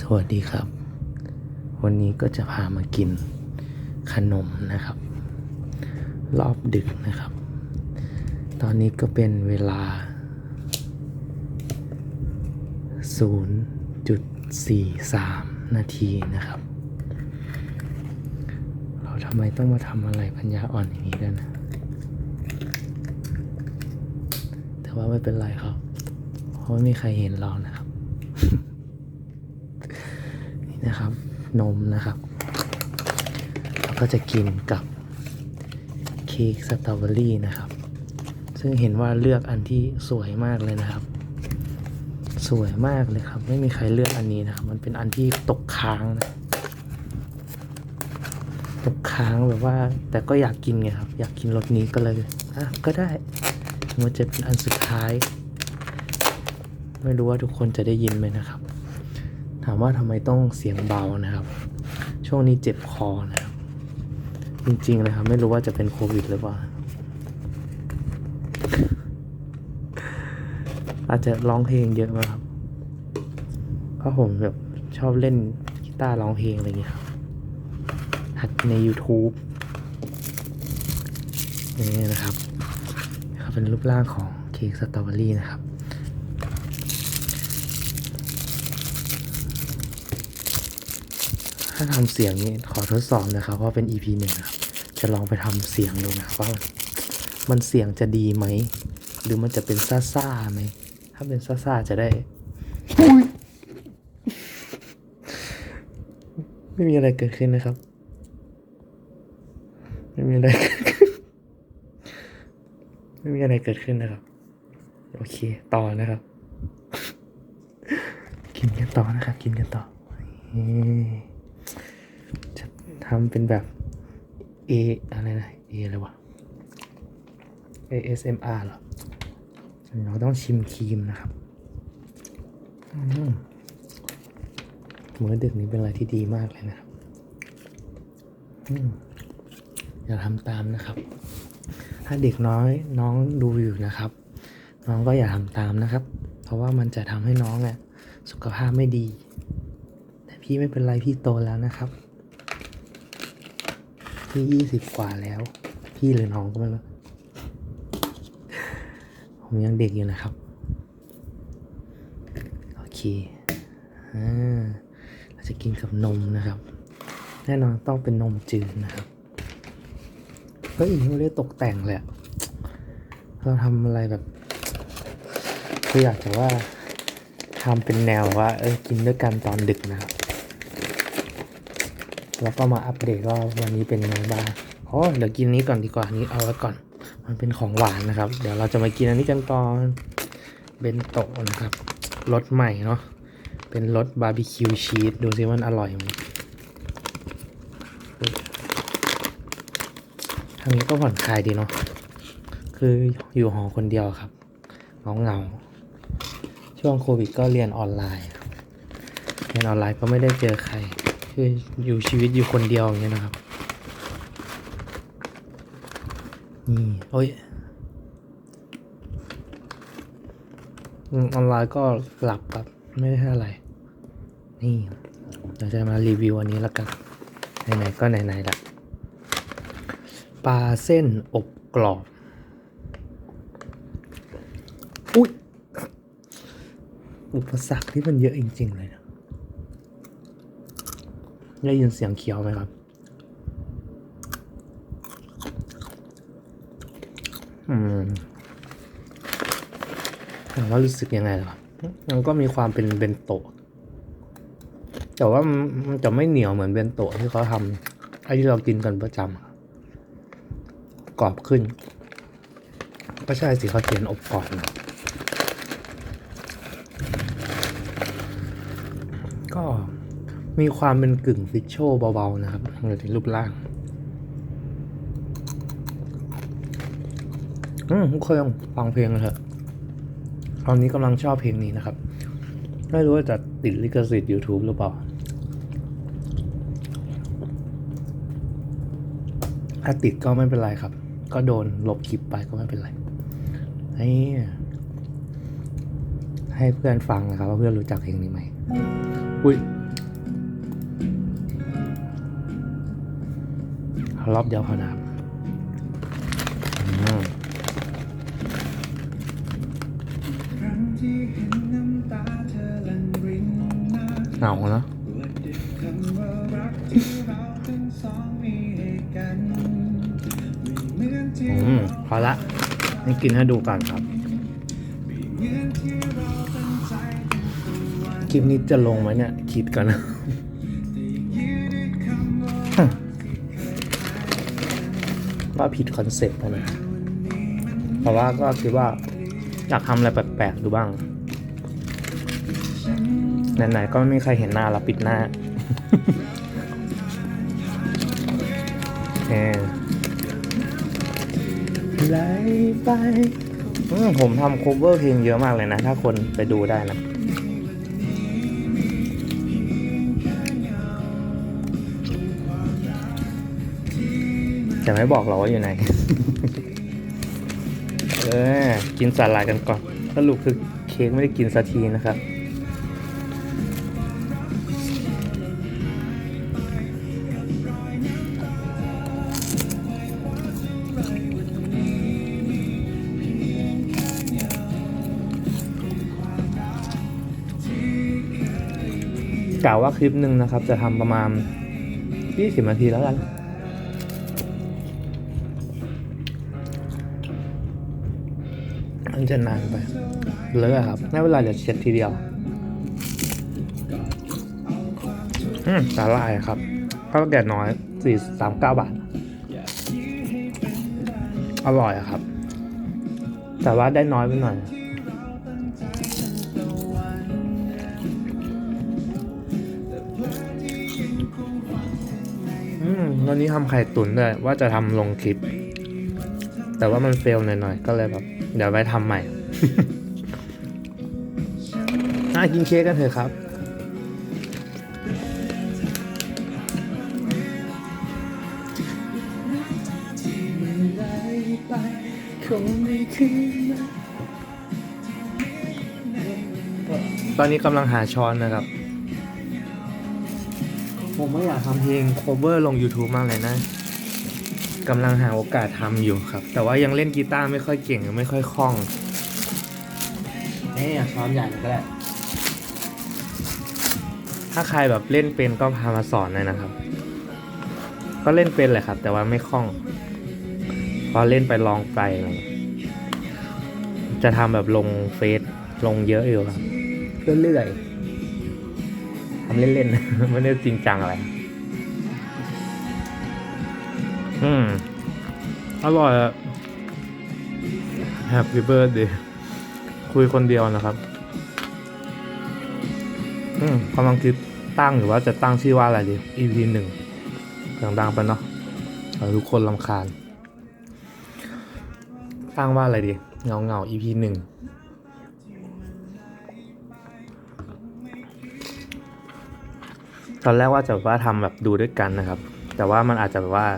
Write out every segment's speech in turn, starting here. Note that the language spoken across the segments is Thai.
สวัสดีครับ วันนี้ก็จะพามากินขนมนะครับ รอบดึกนะครับ ตอนนี้ก็เป็นเวลา 0.43 นาทีนะครับ เราทำไมต้องมาทำอะไรปัญญาอ่อนอย่างนี้ด้วยนะ แต่ว่าไม่เป็นไรครับ เพราะไม่มีใครเห็นเรานะครับ นะครับ นมนะครับแล้วก็จะกินกับเค้กสตรอเบอรี่นะครับ ซึ่งเห็นว่าเลือกอันที่สวยมากเลยนะครับ สวยมากเลยครับ ไม่มีใครเลือกอันนี้นะครับ มันเป็นอันที่ตกค้างนะตกค้างแบบว่า แต่ก็อยากกินไงครับ อยากกินรสนี้ก็เลยอะก็ได้มันจะเป็นอันสุดท้าย ไม่รู้ว่าทุกคนจะได้ยินไหมนะครับ ถามว่าทำไมต้องเสียงเบานะครับ ช่วงนี้เจ็บคอนะครับ จริงๆนะครับ ไม่รู้ว่าจะเป็นโควิดหรือเปล่า อาจจะร้องเพลงเยอะมากครับเพราะผมแบบชอบเล่นกีตาร์ร้องเพลงอะไรอย่างเงี้ยครับหัดใน YouTube นี้นะครับนะครับ เป็นรูปร่างของเค้กสตรอเบอรี่นะครับ ถ้าทำเสียงนี้ขอทดสอบนะครับว่าเป็น EP หนึ่งนะครับจะลองไปทำเสียงดูนะครับว่ามันเสียงจะดีไหม หรือมันจะเป็นซ่าๆไหม ถ้าเป็นซ่าๆจะได้ ไม่มีอะไรเกิดขึ้นนะครับ ไม่มีอะไรไม่มีอะไรเกิดขึ้นนะครับ โอเค ต่อนะครับ กินกันต่อนะครับ กินกันต่อำเป็นแบบ A อะไรนะ A อะไรวะ ASMR เหรอเราต้องชิมครีมนะครับมื้อดึกนี้เป็นอะไรที่ดีมากเลยนะครับอืมอย่าทำตามนะครับ ถ้าเด็กน้อยน้องดูอยู่นะครับ น้องก็อย่าทำตามนะครับ เพราะว่ามันจะทำให้น้องเนี่ยสุขภาพไม่ดี แต่พี่ไม่เป็นไรพี่โตแล้วนะครับ พี่ยี่สิบกว่าแล้ว พี่หรือน้องก็ไม่รู้ผมยังเด็กอยู่นะครับ โอเคอ่าเราจะกินกับนมนะครับ แน่นอนต้องเป็นนมจืดนะครับเฮ้ยไม่ได้ตกแต่งเลยอะเราทำอะไรแบบคืออยากจะว่าทำเป็นแนวว่าเออกินด้วยกันตอนดึกนะครับ แล้วก็มาอัปเดตว่าวันนี้เป็นยังไงบ้างอ๋อเดี๋ยวกินนี้ก่อนดีกว่านี้เอาไว้ก่อน มันเป็นของหวานนะครับ เดี๋ยวเราจะมากินอันนี้กันก่อนเบนโตะนะครับรสใหม่เนาะเป็นรสบาร์บีคิวชีสดูซิว่ามันอร่อยไหมทางนี้ก็ผ่อนคลายดีเนาะคืออยู่หอคนเดียวครับเงาเงาช่วงโควิดก็เรียนออนไลน์ เรียนออนไลน์ก็ไม่ได้เจอใคร คืออยู่ชีวิตอยู่คนเดียวอย่างเงี้ยนะครับ นี่โอ้ยออนไลน์ก็หลับครับไม่ได้อะไร นี่เดี๋ยวจะมารีวิวอันนี้แล้วกัน ไหนๆก็ไหนๆละปลาเส้นอบกรอบ อุ้ยอุปสรรคที่มันเยอะจริง ๆ เลยนะ ได้ยินเสียงเคี้ยวไหมครับ อืมถามว่ารู้สึกยังไงล่ะมันก็มีความเป็นเบนโตะ แต่ว่ามันจะไม่เหนียวเหมือนเบนโตะที่เขาทำไอ้ที่เรากินกันประจำกรอบขึ้น ก็ใช่สิเขาเขียนอบกรอนก็ มีความเป็นกึ่งฟิชโชเบาๆนะครับในรูปร่าง อืมเคยลองฟังเพลงเลยเถอะ ตอนนี้กำลังชอบเพลงนี้นะครับ ไม่รู้ว่าจะติดลิขสิทธิ์ YouTube หรือเปล่า ถ้าติดก็ไม่เป็นไรครับ ก็โดนลบคลิปไปก็ไม่เป็นไรให้ให้เพื่อนฟังนะครับว่าเพื่อนรู้จักเพลงนี้ไหม อุ้ย รอบเดียวพอนะหนาเธอหนาเหงาเนะบวชดึกคำว่ารักที่เราทั้งสองมีให้กันไม่เหมือนที่อืมพอละนี่กินให้ดูก่อนครับ คลิปนี้จะลงไหมเนี่ย คิดก่อนนะ กันว่าผิดคอนเซ็ปต์ไปนะวันนี้มันเพราะว่าก็คิดว่าอยากทำอะไรแปลกๆดูบ้างไหนๆก็ไม่มีใครเห็นหน้าเราปิดหน้าโอเคไหลไปอืมผมทำโคเวอร์เพลงเยอะมากเลยนะ ถ้าคนไปดูได้นะ จะไม่บอกเราว่าอยู่ไหน เออ กินสาหร่ายกันก่อนสรุปคือเค้กไม่ได้กินสักทีนะครับ กล่าวว่าคลิปหนึ่งนะครับ จะทำประมาณ 20นาทีแล้วกัน มันจะนานไป เลอะครับไม่เวลาจะเช็ดทีเดียวอืมสาหร่ายครับข้าวแก่น้อยสี่สามเก้าบาท อร่อยครับ แต่ว่าได้น้อยไปหน่อยอืมวันนี้ทำไข่ตุ๋นด้วยว่าจะทำลงคลิป แต่ว่ามันเฟลหน่อยๆ ก็เลยแบบ เดี๋ยวไปทำใหม่น่ากินเค้กกันเถอะครับ ตอนนี้กำลังหาช้อนนะครับ ผมไม่อยากทำเพลง cover ลง YouTube มากเลยนะ กำลังหาโอกาสทำอยู่ครับ แต่ว่ายังเล่นกีตาร์ไม่ค่อยเก่งไม่ค่อยคล่องนี่ช้อนใหญ่ก็ได้ ถ้าใครแบบเล่นเป็นก็พามาสอนหน่อยนะครับ ก็เล่นเป็นแหละครับ แต่ว่าไม่คล่อง พอเล่นไปลองไปอะไรอย่างเงี้ยจะทำแบบลงเฟซลงเยอะอยู่ครับเรื่อยๆทำเล่นๆ ไม่ได้จริงจังอะไร อืม อร่อยอะ Happy birthday คุยคนเดียวนะครับ อืมกำลังคิดตั้งหรือว่าจะตั้งชื่อว่าอะไรดี EP หนึ่งดังๆไปเนาะเดี๋ยวทุกคนลำคาญ ตั้งว่าอะไรดีเงาเงา EP หนึ่งตอนแรกว่าจะว่าทำแบบดูด้วยกันนะครับ แต่ว่ามันอาจจะแบบว่า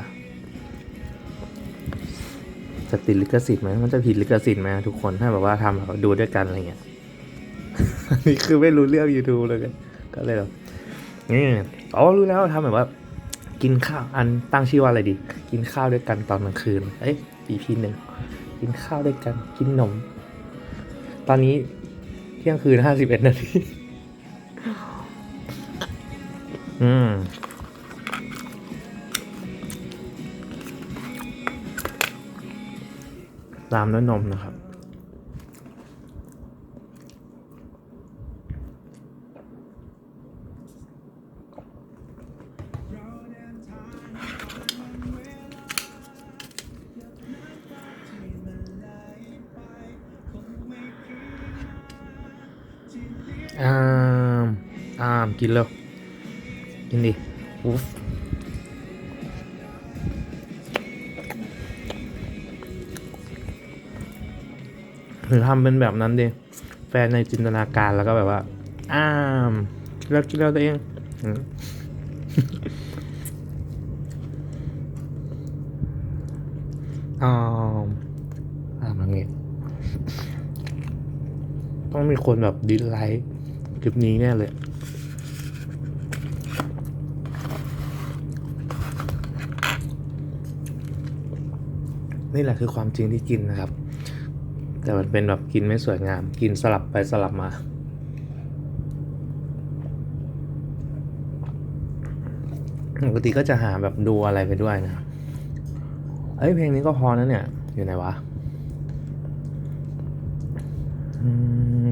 จะติดลิขสิทธิ์ไหมมันจะผิดลิขสิทธิ์ไหมทุกคนถ้าแบบว่าทำแบบดูด้วยกันอะไรเงี้ยนี่คือไม่รู้เรื่อง YouTube เลยก็เลยแบบนี่อ๋อรู้แล้วทำแบบว่า กินข้าวอันตั้งชื่อว่าอะไรดี กินข้าวด้วยกันตอนกลางคืน เอ้ย EP หนึ่งกินข้าวด้วยกันกินนม ตอนนี้เที่ยงคืนห้าสิบเอ็ดนาที อืม ตามด้วยนมนะครับอ่ามอ่ามกินเลยกินดิอุ๊ฟ รือทำเป็นแบบนั้นดิแฟนในจินตนาการแล้วก็แบบว่า อ้ามแล้วกินแล้วตัวเองอืมอ้ามอ้ามแบบนี้ต้องมีคนแบบดิสไลค์คลิปนี้แน่เลยอนี่แหละคือความจริงที่กินนะครับ แต่มันเป็นแบบกินไม่สวยงาม กินสลับไปสลับมา ปกติก็จะหาแบบดูอะไรไปด้วยนะ เอ้ยเพลงนี้ก็พอนะเนี่ย อยู่ไหนวะ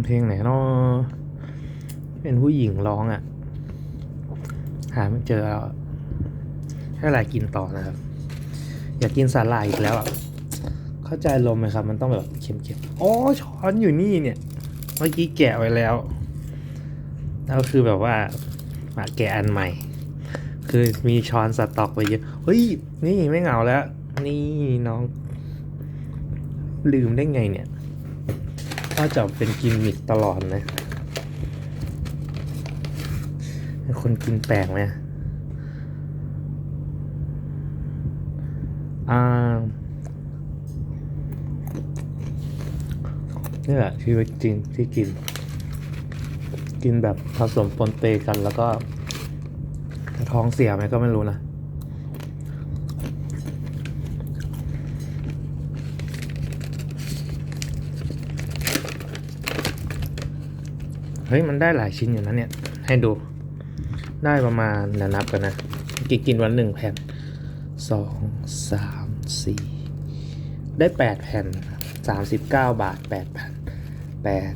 เพลงไหนเนาะเป็นผู้หญิงร้องอะ่ะ หาไม่เจอแล้วให้อะไรกินต่อนะครับ อยากกินสาหร่ายอีกแล้วอะ เข้าใจลมไหมครับ มันต้องแบบเค็มๆอ๋อช้อนอยู่นี่เนี่ย เมื่อกี้แกะไว้แล้วแล้วคือแบบว่ามาแกะอันใหม่ คือมีช้อนสต็อกไว้เยอะเฮ้ยนี่ไม่เหงาแล้ว นี่น้อง ลืมได้ไงเนี่ยก็จะเป็นกินมิกตลอดนะคนกินแปลกไหมอ่า นี่แหละชีวิตจริงที่กิน กินแบบผสมปนเปกันแล้วก็ท้องเสียไหมก็ไม่รู้นะเฮ้ยมันได้หลายชิ้นอยู่นะเนี่ย ให้ดูได้ประมาณเดี๋ยวนับกันนะกี่กินวันหนึ่งแผ่นสองสามสี่ได้แปดแผ่นสามสิบเก้าบาทแปดแผ่น แปด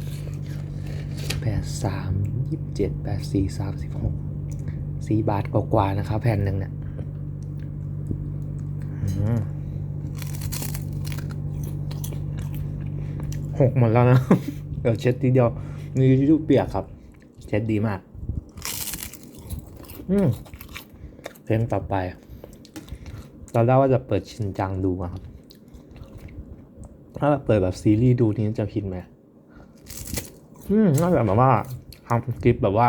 แปดสามยี่สิบเจ็ดแปดสี่สามสิบหกสี่บาทกว่าๆนะครับแผ่นหนึ่งเนี่ยหกหมดแล้วนะ เดี๋ยวเช็ดทีเดียวมีทิชชู่เปียกครับ เช็ดดีมาก อืมเพลงต่อไป ตอนแรกว่าจะเปิดชินจังดูอะครับ ถ้าเปิดแบบซีรีส์ดูนี้จะผิดไหม อืมน่าจะแบบว่าทำคลิปแบบว่า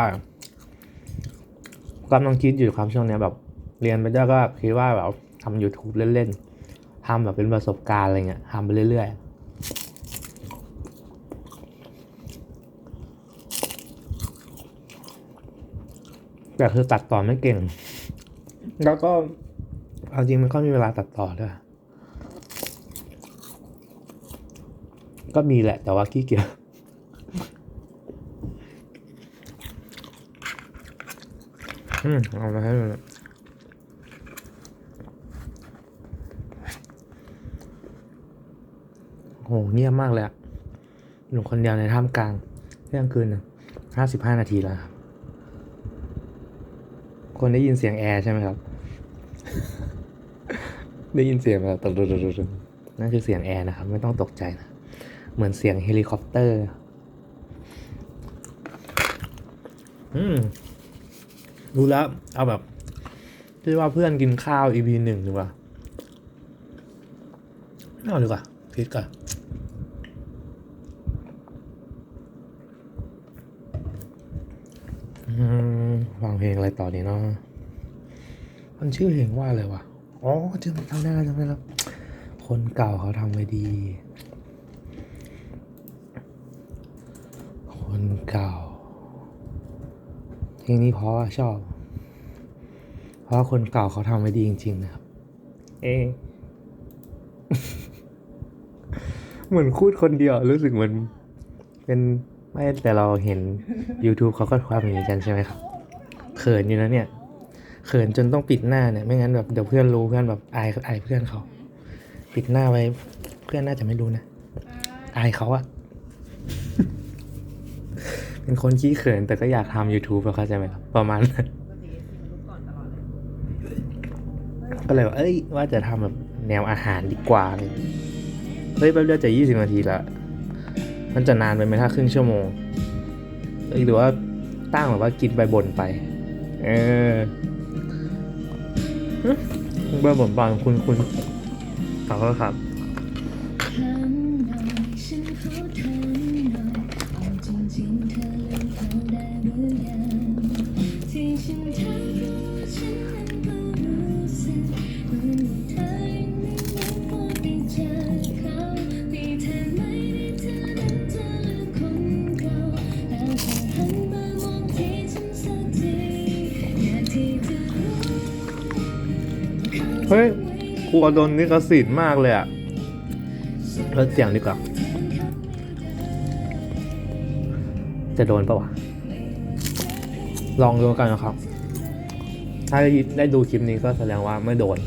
กำลังคิดอยู่ครับช่วงเนี้ยแบบ เรียนไปด้วยก็คิดว่าแบบทำ YouTube เล่นๆทำแบบเป็นประสบการณ์อะไรเงี้ยทำไปเรื่อยๆแต่คือตัดต่อไม่เก่ง แล้วก็เอาจริงมันก็มีเวลาตัดต่อด้วย ก็มีแหละแต่ว่าขี้เกียจ อืมเอามาให้ดูนะโหเงียบมากเลยอะอยู่คนเดียวในท่ามกลางเที่ยงคืนนะห้าสิบห้านาทีแล้วครับ คนได้ยินเสียงแอร์ใช่ไหมครับ ได้ยินเสียงแบบตึ๊ดๆๆๆนั่นคือเสียงแอร์นะครับ ไม่ต้องตกใจนะ เหมือนเสียงเฮลิคอปเตอร์ อืม รู้แล้ว เอาแบบที่ว่าเพื่อนกินข้าว EP หนึ่งดีกว่าไม่เอาดีกว่าคิดก่อนอืมฟังเพลงอะไรต่อดีเนาะมันชื่อเพลงว่าอะไรวะ อ๋อจำจำได้แล้วจำได้แล้วคนเก่าเขาทำไว้ดี คนเก่า ลงนี้เพราะว่าชอบ เพราะว่าคนเก่าเขาทำไว้ดีจริง ๆ นะครับ เอะเหมือนพูดคนเดียว รู้สึกเหมือน เป็นไม่แต่เราเห็น YouTube เขาก็ทำอย่างนี้กันใช่ไหมครับเขินอยู่นะเนี่ยเขินจนต้องปิดหน้าเนี่ย ไม่งั้นแบบเดี๋ยวเพื่อนรู้เพื่อนแบบอายอายเพื่อนเขา ปิดหน้าไว้ เพื่อนน่าจะไม่รู้นะ อายเขาอะ เป็นคนขี้เขินแต่ก็อยากทำ YouTube อะเข้าใจไหมครับ ประมาณนั้นก็เลยว่าเอ้ย ว่าจะทำแบบแนวอาหารดีกว่าเลยเฮ้ยแป๊บเดียวจะยี่สิบนาทีละ มันจะนานไปไหมถ้าครึ่งชั่วโมงเอ้ยหรือว่าตั้งแบบว่ากินไปบ่นไป เออหึเบอร์บ่นบางคุณคุณขอโทษครับ เพราะว่าฉันนั้นก็รู้สึกเหมือนว่าเธอยังไม่มองพอได้เจอเขามีเธอไหมในเธอนั้นเธอลืมคนเก่าแล้วเสียากที่จะรู้เฮ้ยกลัวโดนลิขสิทธิ์มากเลยอะลดเสียงดีกว่า จะโดนปะวะ ลองดูกันนะครับ ถ้าได้ดูคลิปนี้ก็แสดงว่าไม่โดน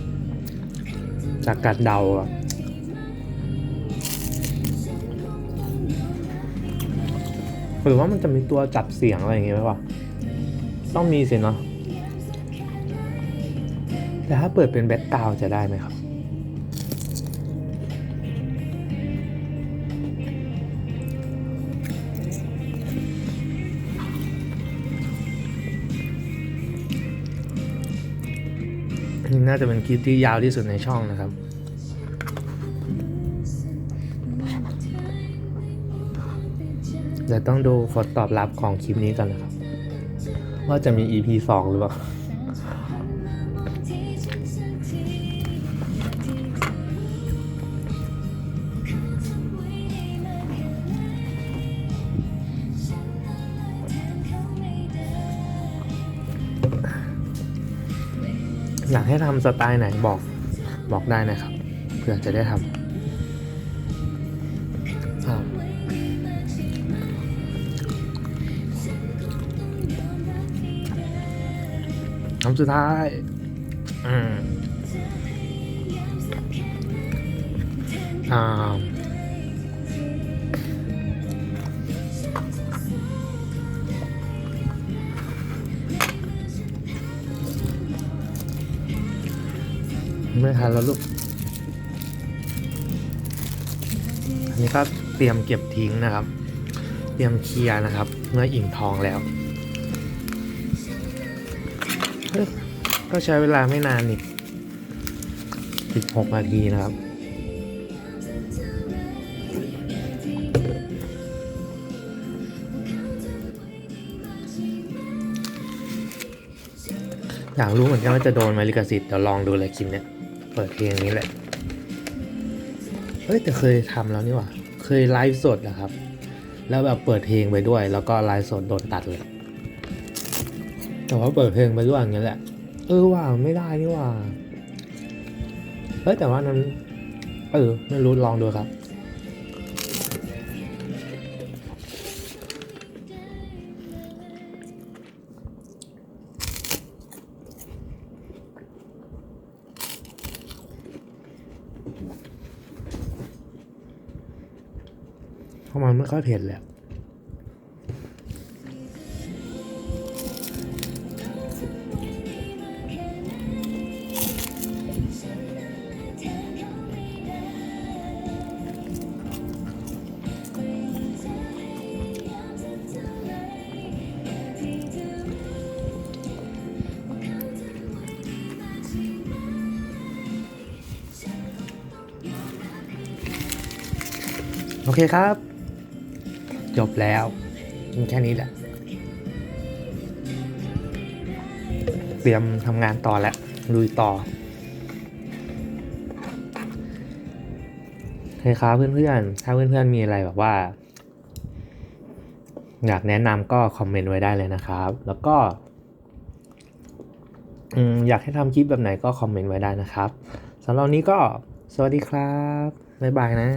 จากการเดาอะหรือว่ามันจะมีตัวจับเสียงอะไรอย่างเงี้ยไหมวะต้องมีสิเนาะแต่ถ้าเปิดเป็นแบ็กกราวจะได้ไหมครับ น่าจะเป็นคลิปที่ยาวที่สุดในช่องนะครับ เดี๋ยวต้องดูผลตอบรับของคลิปนี้กันนะครับ ว่าจะมี EP 2 หรือเปล่า ให้ทำสไตล์ไหนบอกบอกได้นะครับเผื่อจะได้ทำคำสุดท้ายอืมอ่า ไม่ทันแล้วลูก อันนี้ก็เตรียมเก็บทิ้งนะครับ เตรียมเคลียร์นะครับ เมื่ออิ่มทองแล้ว ก็ใช้เวลาไม่นานนี่อีกหกนาทีนะครับอยากรู้เหมือนกันว่าจะโดนไหมลิขสิทธิ์เดี๋ยวลองดูเลยคลิปเนี้ย เปิดเพลงนี้แหละ เฮ้ย แต่เคยทำแล้วนี่หว่า เคยไลฟ์สดนะครับ แล้วแบบเปิดเพลงไปด้วย แล้วก็ไลฟ์สดโดนตัดเลย แต่ว่าเปิดเพลงไปด้วยอย่างเงี้ยแหละ เออว่าไม่ได้นี่ว่า เฮ้ยแต่ว่านั้น เออไม่รู้ลองดูครับ เพราะมันไม่ค่อยเผ็ดเลยอะโอเคครับ จบแล้วมีแค่นี้แหละ เตรียมทำงานต่อแล้วลุยต่อโอเคครับเพื่อนๆ ถ้าเพื่อนๆ มีอะไรแบบว่า อยากแนะนำก็คอมเมนต์ไว้ได้เลยนะครับ แล้วก็อยากให้ทำคลิปแบบไหนก็คอมเมนต์ไว้ได้นะครับสำหรับนี้ก็สวัสดีครับ บ๊ายบายนะ